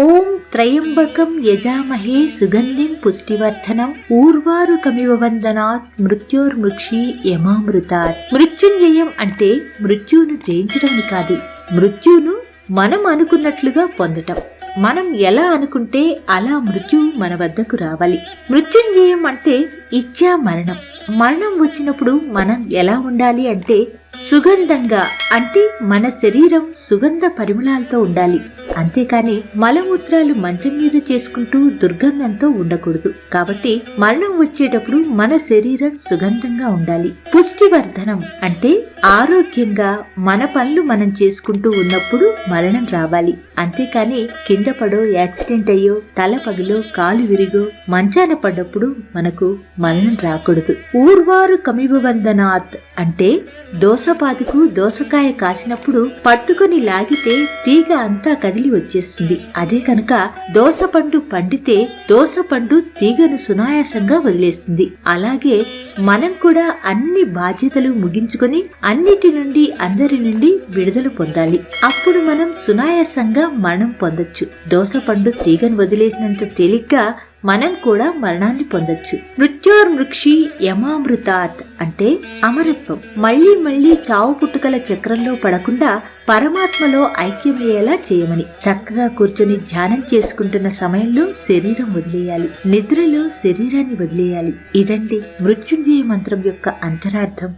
ఓం త్రయంబకం యజామహే సుగంధిం పుష్టివర్ధనం. ఊర్వారు కమివ వందనాత్ మృత్యోర్మృక్షి యమామృతాత్. మృత్యుంజయం అంటే మృత్యువును జయించడం కాదు మృత్యువును మనం అనుకున్నట్లుగా పొందటం. మనం ఎలా అనుకుంటే అలా మృత్యువు మన వద్దకు రావాలి. మృత్యుంజయం అంటే ఇచ్చా మరణం. మరణం వచ్చినప్పుడు మనం ఎలా ఉండాలి అంటే సుగంధంగా అంటే మన శరీరం సుగంధ పరిమళాలతో ఉండాలి. అంతేకాని మలమూత్రాలు మంచం మీద చేసుకుంటూ దుర్గంధంతో ఉండకూడదు. కాబట్టి మరణం వచ్చేటప్పుడు మన శరీరం సుగంధంగా ఉండాలి. పుష్టివర్ధనం అంటే ఆరోగ్యంగా మన పనులు మనం చేసుకుంటూ ఉన్నప్పుడు మరణం రావాలి. అంతేకాని కింద పడో యాక్సిడెంట్ అయ్యో తల పగిలో కాలు విరిగో మంచాన పడ్డప్పుడు మనకు మరణం రాకూడదు. ఊర్వారు కమిబంధనాత్ అంటే దోసపాదుకు దోసకాయ కాసినప్పుడు పట్టుకొని లాగితే తీగ అంతా కదిలి వచ్చేస్తుంది. అదే కనుక దోసపండు పండితే దోసపండు తీగను సునాయాసంగా వదిలేస్తుంది. అలాగే మనం కూడా అన్ని బాధ్యతలు ముగించుకొని అన్నిటి నుండి అందరి నుండి విడుదల పొందాలి. అప్పుడు మనం సునాయాసంగా మరణం పొందొచ్చు. దోసపండు తీగను వదిలేసినంత తేలిగ్గా మనం కూడా మరణాన్ని పొందొచ్చు. మృత్యోర్మృక్షి యమామృతాత్ అంటే అమరత్వం. మళ్ళీ మళ్ళీ చావు పుట్టుకల చక్రంలో పడకుండా పరమాత్మలో ఐక్యమయ్యేలా చేయమని. చక్కగా కూర్చొని ధ్యానం చేసుకుంటున్న సమయంలో శరీరం వదిలేయాలి. నిద్రలో శరీరాన్ని వదిలేయాలి. ఇదండి మృత్యుంజయ మంత్రం యొక్క అంతరార్థం.